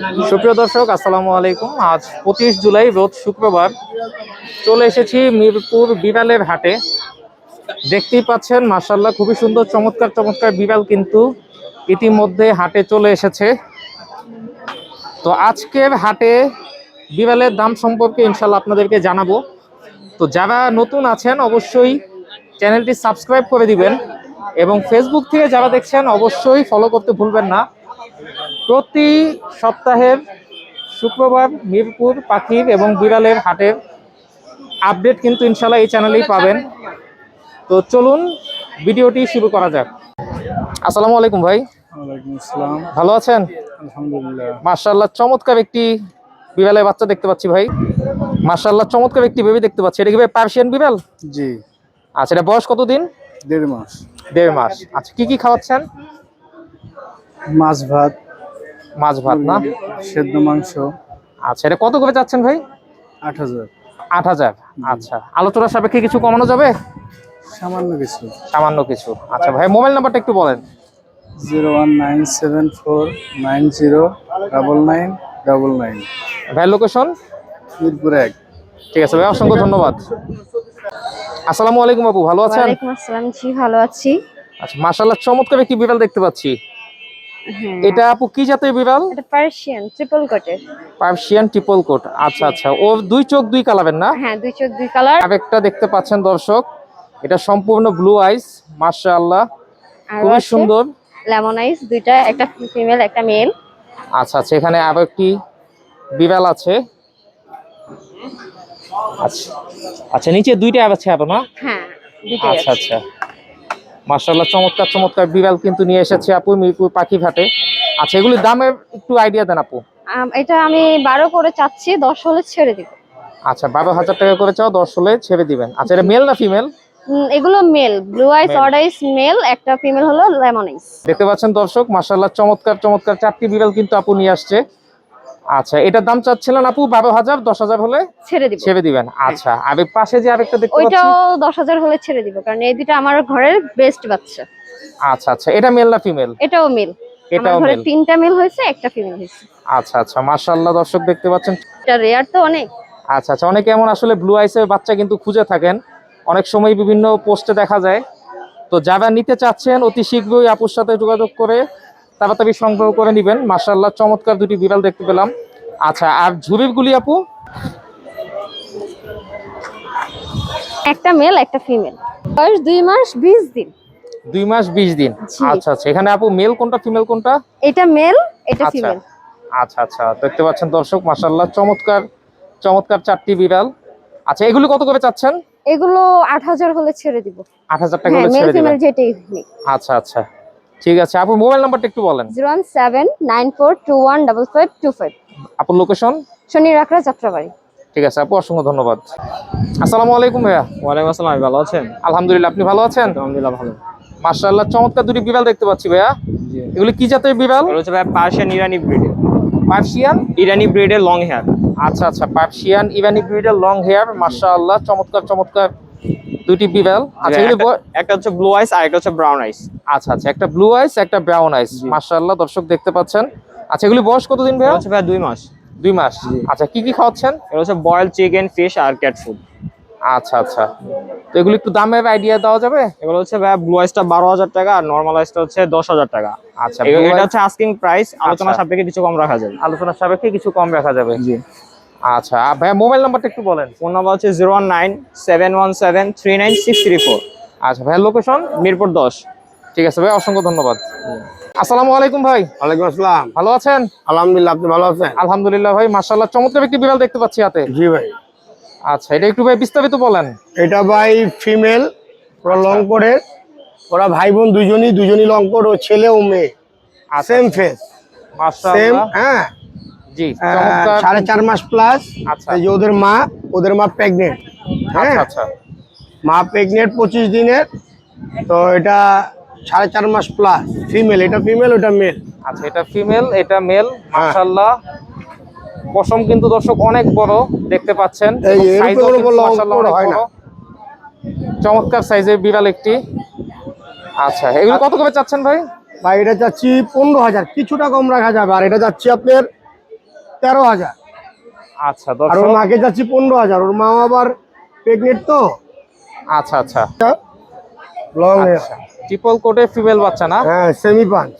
সুপ্রিয় দর্শক, আসসালামু আলাইকুম। আজ পঁচিশ জুলাই, রোজ শুক্রবার। চলে এসেছি মিরপুর বিড়ালের হাটে। দেখতেই পাচ্ছেন মার্শাল্লাহ খুবই সুন্দর, চমৎকার চমৎকার বিড়াল কিন্তু ইতিমধ্যে হাটে চলে এসেছে। তো আজকের হাটে বিড়ালের দাম সম্পর্কে ইনশাল্লাহ আপনাদেরকে জানাব। তো যারা নতুন আছেন, অবশ্যই চ্যানেলটি সাবস্ক্রাইব করে দিবেন এবং ফেসবুক থেকে যারা দেখছেন, অবশ্যই ফলো করতে ভুলবেন না। প্রতি সপ্তাহের শুক্রবার মিরপুর পাখির এবং বিড়ালের হাটের আপডেট কিন্তু ইনশাল্লাহ এই চ্যানেলেই পাবেন। তো চলুন ভিডিওটি শুরু করা যাক। আসসালামু আলাইকুম ভাই। ভালো আছেন? মার্শাল্লাহ চমৎকার একটি বিড়ালের বাচ্চা দেখতে পাচ্ছি ভাই। মার্শাল্লাহ চমৎকার একটি বেবি দেখতে পাচ্ছি। এটা কি ভাই পার্সিয়ান বিড়াল? জি। আচ্ছা এটা বয়স কতদিন? দেড় মাস। দেড় মাস। আচ্ছা কি কি খাওয়াচ্ছেন? মাছ ভাত মাছ ভাত না? সেদ্ধ মাংস। আচ্ছা এটা কত করে যাচ্ছেন ভাই? আট হাজার। আট হাজার? আচ্ছা আলোচনার সাপেক্ষে কিছু কমানো যাবে? সামান্য কিছু। সামান্য কিছু। আচ্ছা ভাই মোবাইল নাম্বারটা একটু বলেন। Zero one nine seven four nine zero double nine double nine. ভাই লোকেশন? মিরপুর এক। ঠিক আছে ভাই অসংখ্য ধন্যবাদ। আসসালামু আলাইকুম আপু ভালো আছেন? ওয়ালাইকুম আসসালাম জি ভালো আছি। আচ্ছা মাশাআল্লাহ চমৎকার একটি বিড়াল দেখতে পাচ্ছি। এটা আপু কি জাতের বিড়াল? এটা পার্সিয়ান ট্রিপল কোটের পার্সিয়ান ট্রিপল কোট আচ্ছা আচ্ছা। ওর দুই চোখ দুই কালারের না? হ্যাঁ দুই চোখ দুই কালার। আরেকটা দেখতে পাচ্ছেন দর্শক এটা সম্পূর্ণ ব্লু আইস মাশাআল্লাহ। খুবই সুন্দর। লেমন আইস দুইটা একটা ফিমেল একটা মেল আচ্ছা আচ্ছা এখানে আরও একটি বিড়াল আছে। আচ্ছা আচ্ছা নিচে দুইটা আছে আরও না হ্যাঁ আচ্ছা আচ্ছা। মার্শাল্লাহ চমৎকার চমৎকার বিড়াল কিন্তু নিয়ে এসেছে আপু মিরপুর পাখি ঘাটে। আচ্ছা এগুলির দামের একটু আইডিয়া দেন আপু। এটা আমি বারো করে চাচ্ছি দশ হলে ছেড়ে দিব। আচ্ছা বারো হাজার টাকা করে চাও দশ হলে ছেড়ে দিবেন। আচ্ছা এটা মেল না ফিমেল এগুলো male blue eyes. Odd eyes male একটা ফিমেল হলো লেমন আইস দেখতে পাচ্ছেন দর্শক মার্শাল্লাহ চমৎকার চমৎকার চারটি বিড়াল কিন্তু আপু নিয়ে আসছে। আচ্ছা এটার দাম চাচ্ছিলেন আপু বারো হাজার দশ হাজার হলে ছেড়ে দিব। ছেড়ে দিবেন। আচ্ছা আর পাশে যে আরেকটা দেখতে পাচ্ছি ওইটাও দশ হাজার হলে ছেড়ে দিব কারণ এই দুটো আমার ঘরের বেস্ট বাচ্চা। আচ্ছা আচ্ছা এটা মেল না ফিমেল এটাও মেল এটাও মেল তিনটা মেল হয়েছে একটা ফিমেল হয়েছে। আচ্ছা আচ্ছা মার্শাল্লাহ দর্শক দেখতে পাচ্ছেন। এটা রেয়ার তো অনেক। আচ্ছা আচ্ছা অনেকে এমন আসলে ব্লু আইসের বাচ্চা কিন্তু খুঁজে থাকেন। অনেক সময় বিভিন্ন পোস্টে দেখা যায়। তো যারা নিতে চাচ্ছেন অতি শীঘ্রই আপুর সাথে যোগাযোগ করে তাড়াতাড়ি সংগ্রহ করে নেবেন। মার্শাল্লাহ চমৎকার দুটি বিড়াল দেখতে পেলাম। আচ্ছা আর ঝুরির গুলি আপু? একটা মেল একটা ফিমেল বয়স দুই মাস বিশ দিন। দুই মাস বিশ দিন। আচ্ছা আচ্ছা এখানে আপু মেল কোনটা ফিমেল কোনটা? এটা মেল এটা আচ্ছা ফিমেল আচ্ছা আচ্ছা দেখতে পাচ্ছেন দর্শক মার্শাল্লাহ চমৎকার চমৎকার চারটি বিড়াল। আচ্ছা এগুলো কত করে চাচ্ছেন? এগুলো আট হাজার হলে ছেড়ে দিব। আট হাজার টাকা হ্যাঁ মেল ছেড়ে ফিমেল যেটাই আচ্ছা আচ্ছা। ঠিক আছে আপু মোবাইল নাম্বারটা একটু বলেন। Zero one seven nine four two one double five two five. আপুর লোকেশন শনি রাখরা যাত্রাবাড়ি ঠিক আছে আপু অসংখ্য ধন্যবাদ। আসসালামু আলাইকুম ভাইয়া। ওয়ালাইকুম আসসালাম আমি ভালো আছেন? আলহামদুলিল্লাহ আপনি ভালো আছেন? আলহামদুলিল্লাহ ভালো। মাশাআল্লাহ চমৎকার দুটি বিড়াল দেখতে পাচ্ছি ভাইয়া। জি। এগুলি কি জাতের বিড়াল? এগুলো হচ্ছে ভাই পার্সিয়ান ইরানি ব্রিডের পার্সিয়ান? ইরানি ব্রিডের লং হেয়ার আচ্ছা আচ্ছা পার্সিয়ান ইরানি ব্রিডের লং হেয়ার মাশাআল্লাহ চমৎকার চমৎকার। দুটি বিড়াল। আচ্ছা এগুলি একটা হচ্ছে ব্লু আইস আর একটা হচ্ছে ব্রাউন আইস আচ্ছা আচ্ছা একটা ব্লু আইস একটা ব্রাউন আইস জি। মার্শাল্লাহ দর্শক দেখতে পাচ্ছেন। আচ্ছা এগুলি বয়স কতদিন ভাইয়া? হচ্ছে ভাই দুই মাস। দুই মাস। আচ্ছা কি কি খাওয়াচ্ছেন? এগুলো হচ্ছে বয়েল চিকেন ফিশ আর ক্যাট ফুড আচ্ছা আচ্ছা। তো এগুলি একটু দামের আইডিয়া দেওয়া যাবে? এগুলো হচ্ছে ভাই ব্লু আইসটা বারো হাজার টাকা আর নর্মাল আইসটা হচ্ছে দশ হাজার টাকা। আচ্ছা এটা হচ্ছে আস্কিং প্রাইস আলোচনা আচ্ছা। সাপেক্ষে কিছু কম রাখা যাবে। আলোচনার সাপেক্ষে কিছু কম রাখা যাবে। জি। আচ্ছা ভাইয়া মোবাইল নাম্বারটা একটু বলেন। ফোন নাম্বার হচ্ছে zero one nine seven one seven three nine six three four. আচ্ছা ভাইয়া লোকেশন? মিরপুর দশ। ঠিক আছে ভাই অসংখ্য ধন্যবাদ। আসসালামু আলাইকুম ভাই। ওয়ালাইকুম আসসালাম। ভালো আছেন? আলহামদুলিল্লাহ আপনি ভালো আছেন? আলহামদুলিল্লাহ ভাই মাশাআল্লাহ চমৎকার একটি বিড়াল দেখতে পাচ্ছি হাতে। জি ভাই। আচ্ছা এটা একটু ভাই বিস্তারিত বলেন। এটা ভাই ফিমেল ওরা লং কোডের ওরা ভাই বোন দুজনই দুজনই লং কোড ও ছেলে ও মেয়ে। সেম ফেস সেম মাশাআল্লাহ। হ্যাঁ। জি সাড়ে চার মাস প্লাস আচ্ছা। যে ওদের মা ওদের মা প্রেগনেন্ট হ্যাঁ? আচ্ছা আচ্ছা। মা প্রেগনেন্ট পঁচিশ দিনের তো এটা সাড়ে চার মাস প্লাস ফিমেল এটা ফিমেল ওটা মেল আচ্ছা এটা ফিমেল এটা মেল হ্যাঁ। মাশাআল্লাহ। পশম কিন্তু দর্শক অনেক বড় দেখতে পাচ্ছেন। হয়। চমৎকার সাইজের বিড়াল একটি। আচ্ছা এগুলো কত করে চাচ্ছেন ভাই? ভাই এটা চাচ্ছি পনেরো হাজার কিছুটা কম রাখা যাবে। আর এটা যাচ্ছি আপনার তেরো হাজার। আচ্ছা আর ওর মাকে যাচ্ছি পনেরো হাজার। ওর মা আবার প্রেগনেন্ট তো। আচ্ছা আচ্ছা। লং ট্রিপল কোটে ফিমেল বাচ্চা না? হ্যাঁ সেমি পাঁচ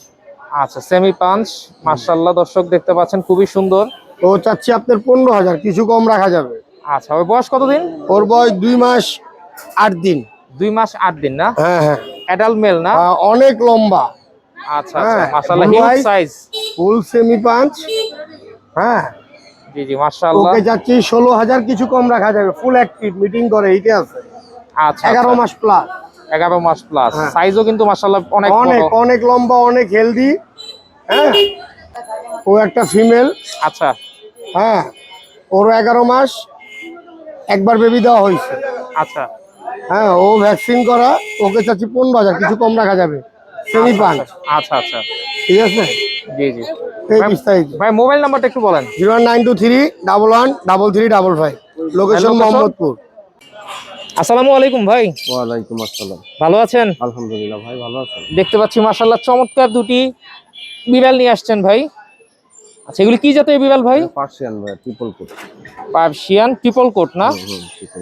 আচ্ছা সেমি পাঞ্চ মার্শাল্লাহ দর্শক দেখতে পাচ্ছেন খুবই সুন্দর। ও চাচ্ছি আপনার পনেরো হাজার। কিছু কম রাখা যাবে। আচ্ছা ওর বয়স কতদিন? ওর বয়স দুই মাস আট দিন। দুই মাস আট দিন না? হ্যাঁ হ্যাঁ। অ্যাডাল্ট মেল না? অনেক লম্বা। আচ্ছা আচ্ছা হ্যাঁ, মার্শাল্লাহ হিউজ সাইজ ফুল সেমি পাঁচ হ্যাঁ? জি জি মার্শাল্লাহ ওকে যাচ্ছি ষোলো হাজার কিছু কম রাখা যাবে ফুল অ্যাক্টিভ মিটিং করে এইটা আছে। আচ্ছা এগারো এগারো মাস প্লাস এগারো মাস প্লাস হ্যাঁ। সাইজও কিন্তু মার্শাল্লাহ অনেক অনেক। অনেক লম্বা অনেক হেলদি হ্যাঁ? ও একটা ফিমেল আচ্ছা। হ্যাঁ। ওর এগারো মাস একবার বেবি দেওয়া হয়েছে। আচ্ছা। হ্যাঁ ও ভ্যাকসিন করা ওকে চাচ্ছি পনেরো হাজার কিছু কম রাখা যাবে। সেমি পাঁচ আচ্ছা আচ্ছা। ঠিক আছে? জি জি। ভাই মোবাইল নাম্বারটা একটু বলেন। Zero nine two three double one double three double five. Location? Mohammadpur. আসসালামু আলাইকুম ভাই। ওয়ালাইকুম আসসালাম। ভালো আছেন? আলহামদুলিল্লাহ ভাই ভালো আছেন? দেখতে পাচ্ছি মার্শাল্লাহ চমৎকার দুটি বিড়াল নিয়ে আসছেন ভাই। আচ্ছা এগুলি কি জাতের বিড়াল ভাই? পার্সিয়ান ভাই triple coat Persian triple coat না?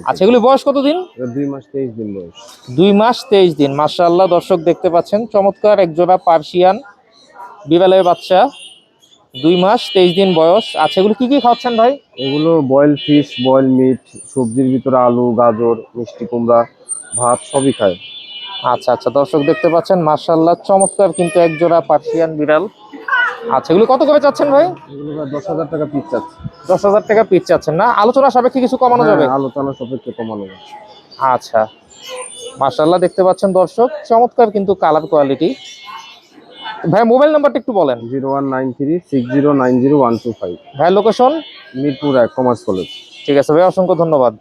আচ্ছা এগুলি বয়স কতদিন? দুই মাস তেইশ দিন বয়স। দুই মাস তেইশ দিন। মার্শাল্লাহ দর্শক দেখতে পাচ্ছেন চমৎকার এক জোড়া পার্সিয়ান বিড়ালের বাচ্চা। দুই মাস তেইশ দিন বয়স। আচ্ছা এগুলি কি কি খাওয়াচ্ছেন ভাই? এগুলো বয়েল ফিশ বয়েল মিট সবজির ভিতরে আলু গাজর মিষ্টি কুমড়া ভাত সবই খায়। আচ্ছা আচ্ছা দর্শক দেখতে পাচ্ছেন মার্শাল্লাহ চমৎকার কিন্তু এক জোড়া পার্সিয়ান বিড়াল। আচ্ছা এগুলো কত করে চাচ্ছেন ভাই? দশ হাজার টাকা পিস চাচ্ছে। দশ হাজার টাকা পিস চাচ্ছেন না? আলোচনা সাপেক্ষে কিছু কমানো যাবে? হ্যাঁ, আলোচনা সাপেক্ষে কমানো যাবে। আচ্ছা মার্শাল্লাহ দেখতে পাচ্ছেন দর্শক চমৎকার কিন্তু কালার কোয়ালিটি ভাই মোবাইল নাম্বারটা একটু বলেন। Zero one nine three six zero nine zero one two five. ভাই লোকেশন? মিরপুর এক কমার্স কলেজ। ঠিক আছে ভাই অসংখ্য ধন্যবাদ।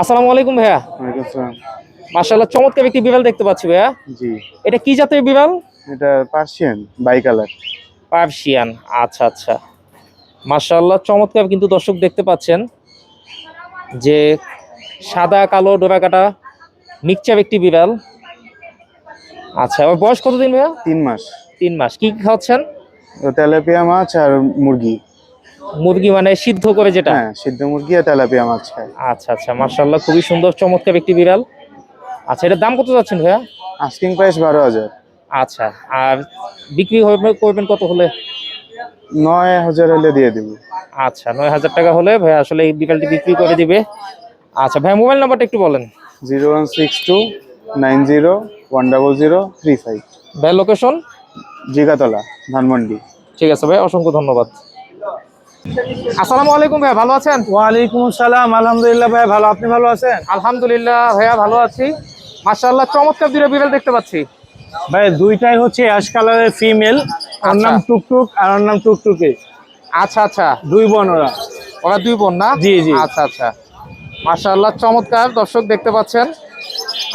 আসসালামু আলাইকুম ভাইয়া। মার্শাল্লাহ চমৎকার একটি বিড়াল দেখতে পাচ্ছি ভাইয়া। জি। এটা কি জাতের বিড়াল? এটা পার্সিয়ান বাই কালার পার্সিয়ান আচ্ছা আচ্ছা। মার্শাল্লাহ চমৎকার কিন্তু দর্শক দেখতে পাচ্ছেন যে সাদা কালো ডোরা কাটা মিক্সচার একটি বিড়াল। আচ্ছা ওর বয়স কতদিন ভাইয়া? তিন মাস। তিন মাস। কি খাওয়াচ্ছেন? ও তেলাপিয়া মাছ আর মুরগি। মুরগি মানে সিদ্ধ করে যেটা? হ্যাঁ সিদ্ধ মুরগি আর তেলাপিয়া মাছ আচ্ছা আচ্ছা মার্শাল্লাহ খুবই সুন্দর চমৎকার একটি বিড়াল। আচ্ছা এটার দাম কত যাচ্ছেন ভাইয়া? আস্কিং প্রাইস বারো হাজার। আচ্ছা আর বিক্রি হবে করবেন কত হলে? নয় হাজার হলে দিয়ে দিব। আচ্ছা নয় হাজার টাকা হলে ভাই আসলে এই বিড়ালটি বিক্রি করে দিবে। আচ্ছা ভাই মোবাইল নাম্বারটা একটু বলেন। Zero one six two nine zero one double zero three five ভাই লোকেশন জিগাতলা ধানমন্ডি। ঠিক আছে ভাই অসংখ্য ধন্যবাদ। আসসালামু আলাইকুম ভাই ভালো আছেন? ওয়ালাইকুম আসসালাম আলহামদুলিল্লাহ ভাই ভালো। আপনি ভালো আছেন? আলহামদুলিল্লাহ ভাইয়া ভালো আছি। মাশাআল্লাহ চমৎকার দুটো বিড়াল দেখতে পাচ্ছি। ভাই দুইটাই হচ্ছে অ্যাশ কালারের ফিমেল ওর নাম আচ্ছা। টুকটুক আর ওর নাম টুকটুকে। আচ্ছা আচ্ছা। দুই বোন ওরা। ওরা দুই বোন না? জি, জি। আচ্ছা আচ্ছা। মাশাআল্লাহ চমৎকার। দর্শক দেখতে পাচ্ছেন।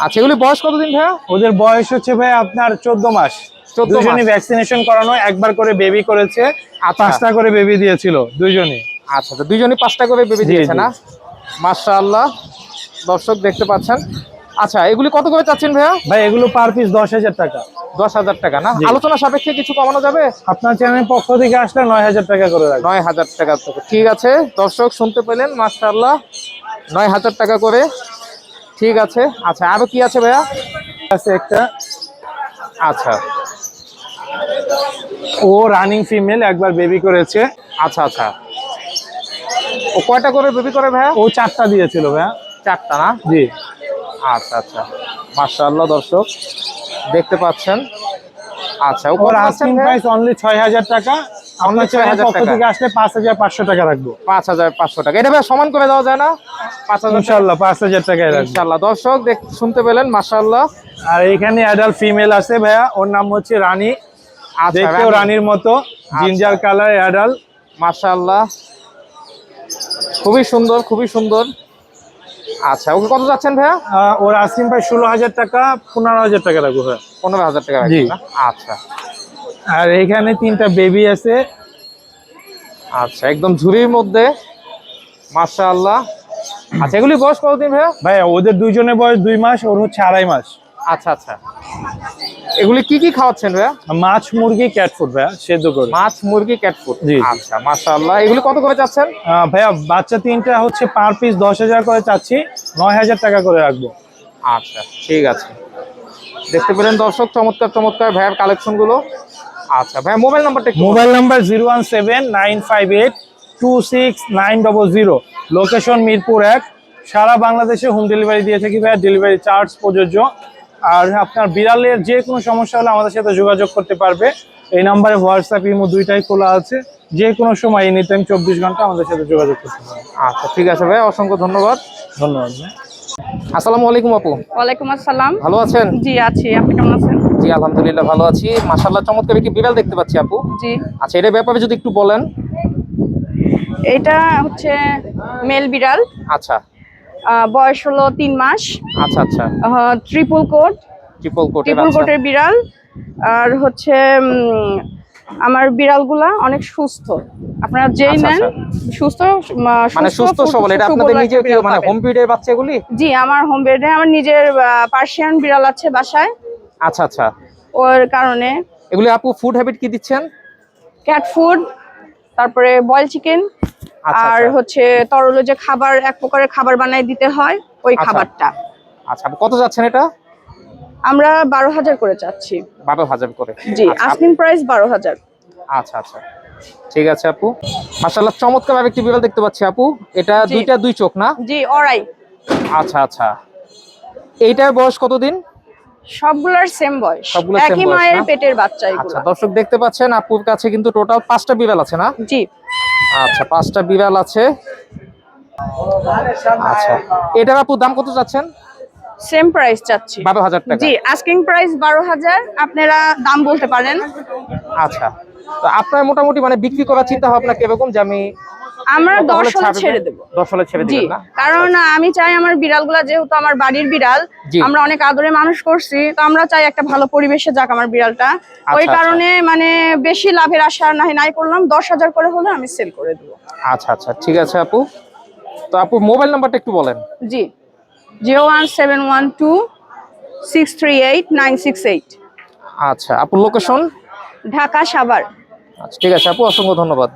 আচ্ছা এগুলি বয়স কতদিন ভাইয়া? ওদের বয়স হচ্ছে ভাই আপনার চোদ্দ মাস। 14 দুজনই ভ্যাকসিনেশন করানো একবার করে বেবি করেছে আচ্ছা। পাঁচটা করে বেবি দিয়েছিল দুইজনই আচ্ছা তো দুইজনই পাঁচটা করে বেবি দিয়েছে। না? মাশাআল্লাহ। দর্শক দেখতে পাচ্ছেন। আচ্ছা এগুলি কত করে চাচ্ছেন ভাইয়া? ভাই এগুলো পার পিস দশ হাজার টাকা। দশ হাজার টাকা না? আলোচনা সাপেক্ষে কিছু কমানো যাবে? আপনার চ্যানেলের পক্ষ থেকে আসলে নয় হাজার টাকা করে রাখবে। নয় হাজার টাকা ঠিক আছে। দর্শক শুনতে পেলেন মাশাআল্লাহ। নয় হাজার টাকা করে ঠিক আছে। আচ্ছা আরও কি আছে ভাইয়া? আছে একটা। আচ্ছা। ও রানিং ফিমেল একবার বেবি করেছে। আচ্ছা আচ্ছা। ও কয়টা করে বেবি করে ভাইয়া? ও চারটা দিয়েছিল ভাইয়া। চারটা না? জি। আচ্ছা আচ্ছা। মাশাআল্লাহ দর্শক। দেখতে পাচ্ছেন। আচ্ছা ও ওর আস্কিং ভাইয়া? প্রাইস অনলি ছয় হাজার টাকা। আপনার 6,000 চ্যানেলের পক্ষ থেকে আসলে পাঁচ হাজার পাঁচশো টাকা রাখব। পাঁচ হাজার পাঁচশো টাকা। এটা ভাই সমান করে দেওয়া যায় না? পাঁচ হাজার ইনশাল্লাহ পাঁচ হাজার ইনশাল্লাহ। দর্শক দেখ শুনতে পেলেন আর এখানে অ্যাডাল্ট ফিমেল আছে ভাইয়া। ওর নাম হচ্ছে রানী। আচ্ছা দেখতেও রানীর মতো জিঞ্জার কালার অ্যাডাল্ট মাশাআল্লাহ। খুবই সুন্দর খুবই সুন্দর। আচ্ছা ওকে কত যাচ্ছেন ভাইয়া? ওর আসিম ভাই ষোলো হাজার টাকা পনেরো হাজার টাকা রাখব ভাইয়া। পনেরো হাজার টাকা আচ্ছা। আর এখানে তিনটা বেবি আছে। আচ্ছা একদম ঝুড়ির মধ্যে। মাশাআল্লাহ। আচ্ছা এগুলি বয়স কতদিন ভাইয়া? ভাইয়া ওদের দুইজনের বয়স দুই মাস ওর হচ্ছে আড়াই মাস। আচ্ছা আচ্ছা। এগুলি কি কি খাওয়াচ্ছেন ভাইয়া? মাছ মুরগি ক্যাট ফুড ভাইয়া সেদ্ধ করে। মাছ মুরগি ক্যাট ফুড জি। আচ্ছা মাশাআল্লাহ। এগুলি কত করে চাচ্ছেন? ভাইয়া বাচ্চা তিনটা হচ্ছে পার পিস দশ হাজার করে চাচ্ছি নয় হাজার টাকা করে রাখব। আচ্ছা ঠিক আছে। দেখতে পেলেন দর্শক চমৎকার চমৎকার ভাইয়ের কালেকশনগুলো। আচ্ছা ভাইয়া মোবাইল নাম্বারটা mobile number zero one seven nine five eight two six nine double zero location Mirpur এক। সারা বাংলাদেশে হোম ডেলিভারি দিয়ে থাকি ভাইয়া ডেলিভারি চার্জ প্রযোজ্য। আর আপনার বিড়ালের যে কোনো সমস্যা হলে আমাদের সাথে যোগাযোগ করতে পারবে। এই নাম্বারে হোয়াটসঅ্যাপ ইমো দুইটাই খোলা আছে। যে কোনো সময় এনি টাইম চব্বিশ ঘণ্টা আমাদের সাথে যোগাযোগ করতে পারবে। আচ্ছা ঠিক আছে ভাই অসংখ্য ধন্যবাদ। ধন্যবাদ ভাই। আসসালামু আলাইকুম আপু। ওয়ালাইকুম আসসালাম। ভালো আছেন? জি আছি। আপনি কেমন আছেন? জি আলহামদুলিল্লাহ ভালো আছি। মাশাআল্লাহ চমৎকার একটি বিড়াল দেখতে পাচ্ছি আপু। জি। আচ্ছা এটার ব্যাপারে যদি একটু বলেন। এটা হচ্ছে মেল বিড়াল। আচ্ছা। বয়স হলো তিন মাস। আচ্ছা আচ্ছা। ট্রিপল কোট ট্রিপল কোটের ট্রিপল কোটের বিড়াল। আর হচ্ছে আমার বিড়ালগুলা অনেক সুস্থ। আপনারা যেই আচ্ছা, নেন সুস্থ মানে সুস্থ সবল এটা আপনাদের নিজের মানে। হোম পিডের বাচ্চাগুলি? জি আমার হোম বেডে আমার নিজের পার্সিয়ান বিড়াল আছে বাসায়। আচ্ছা আচ্ছা। ওর কারণে। এগুলি আপু ফুড হ্যাবিট কি দিচ্ছেন? ক্যাট ফুড তারপরে বয়েল চিকেন আচ্ছা, আর আচ্ছা। হচ্ছে তরল যে খাবার এক প্রকারের খাবার বানাই দিতে হয় ওই আচ্ছা। খাবারটা। আচ্ছা কত যাচ্ছেন এটা? আমরা বারো হাজার করে চাচ্ছি। বারো হাজার করে? জি আচ্ছা, আস্কিং প্রাইস বারো হাজার। আচ্ছা আচ্ছা। ঠিক আছে আপু। মাশাআল্লাহ চমৎকার ভাবে একটি বিড়াল দেখতে পাচ্ছি আপু। এটা দুইটা দুই চোখ না? জি অরাই। আচ্ছা আচ্ছা। এইটার বয়স কতদিন? সবগুলার সেম বয়স। একই মায়ের পেটের বাচ্চা আচ্ছা দর্শক দেখতে পাচ্ছেন আপুর কাছে কিন্তু টোটাল পাঁচটা বিড়াল আছে না? জি। আচ্ছা পাঁচটা বিড়াল আছে। আচ্ছা। এটার আপু দাম কত যাচ্ছেন সেম প্রাইস চাচ্ছি। বারো হাজার টাকা। জি আস্কিং প্রাইস বারো হাজার আপনারা দাম বলতে পারেন। আচ্ছা তো আপনার মোটামুটি মানে বিক্রি করার চিন্তা ভাবনা কীরকম যে আমি আমরা দশ হলে ছেড়ে দেবো। দশ হলে ছেড়ে দিবেন না? কারণ আমি চাই আমার বিড়ালগুলা যেহেতু আমার বাড়ির বিড়াল আমরা অনেক আদরে মানুষ করছি তো আমরা চাই একটা ভালো পরিবেশে যাক আমার বিড়ালটা। ওই আচ্ছা। কারণে মানে বেশি লাভের আশা নাই নাই করলাম দশ হাজার করে হলে আমি সেল করে দেবো। আচ্ছা আচ্ছা ঠিক আছে আপু। তো আপু মোবাইল নাম্বারটা একটু বলেন। জি। Zero one seven one two six three eight nine six eight. আচ্ছা আপুর লোকেশন ঢাকা সাভার। আচ্ছা ঠিক আছে আপু অসংখ্য ধন্যবাদ।